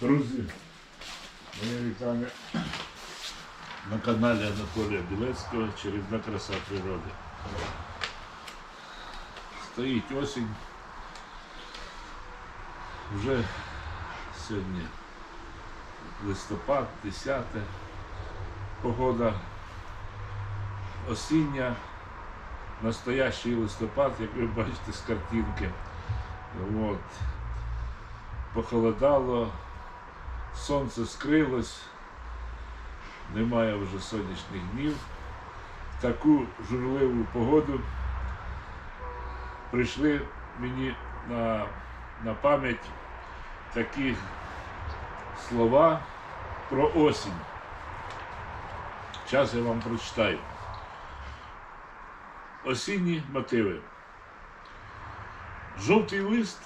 Друзі, моє вітання на каналі Анатолія Білецького Чарівна краса природи. Стоїть осінь. Вже сьогодні листопад, 10. Погода осіння, настоящий листопад, як ви бачите з картинки. От. Похолодало, сонце скрилось, немає вже сонячних днів. Таку журливу погоду прийшли мені на, на пам'ять такі слова про осінь. Зараз я вам прочитаю. Осінні мотиви. Жовтий лист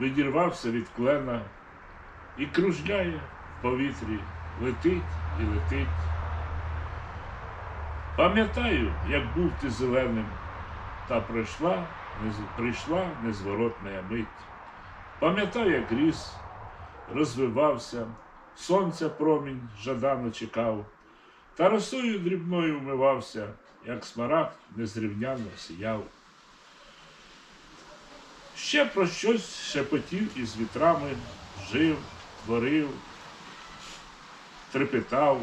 відірвався від клена і кружляє в повітрі, летить і летить. Пам'ятаю, як був ти зеленим, та прийшла, прийшла незворотна мить. Пам'ятаю, як ріс, розвивався, сонця промінь жадано чекав, та росою дрібною вмивався, як смарагд незрівняно сіяв. Ще про щось шепотів із вітрами, жив, творив, трепетав,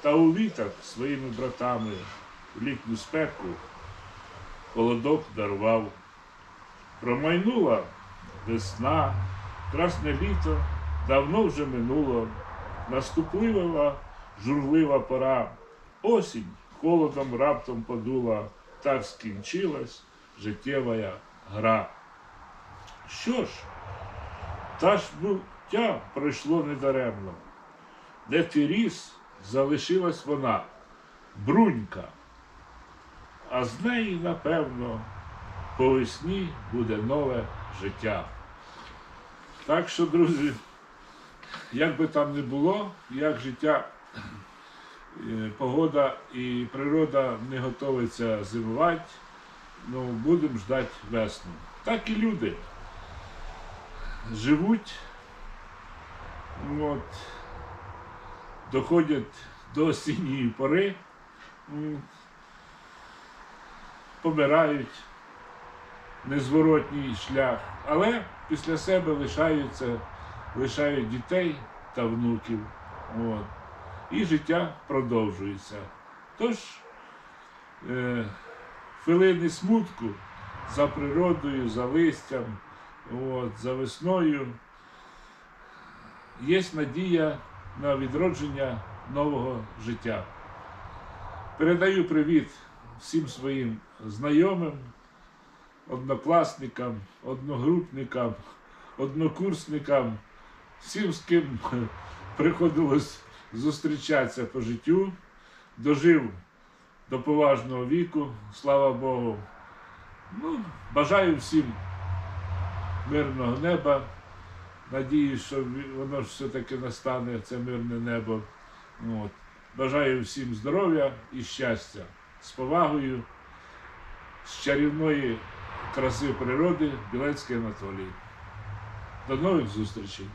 та у вітах своїми братами в літню спеку холодок дарував. Промайнула весна, красне літо давно вже минуло, наступлива журлива пора, осінь холодом раптом подула, так скінчилась життєва гра. Що ж, та ж буття пройшло недаремно. Де ти ріс, залишилась вона, брунька. А з неї, напевно, по весні буде нове життя. Так що, друзі, як би там не було, як життя, е, погода і природа не готовиться зимувати, ну, будемо ждати весну. Так і люди живуть, от, доходять до осінньої пори, м, помирають незворотній шлях, але після себе лишаються, лишають дітей та внуків. От, і життя продовжується. Тож, е, хвилини смутку за природою, за листям, от, за весною. Є надія на відродження нового життя. Передаю привіт всім своїм знайомим, однокласникам, одногрупникам, однокурсникам, всім, з ким приходилось зустрічатися по життю. Дожив до поважного віку, слава Богу. Ну, бажаю всім мирного неба. Надіюсь, що воно ж все-таки настане, це мирне небо. От. Бажаю всім здоров'я і щастя, з повагою, з чарівної краси природи Білецький Анатолій. До нових зустрічей!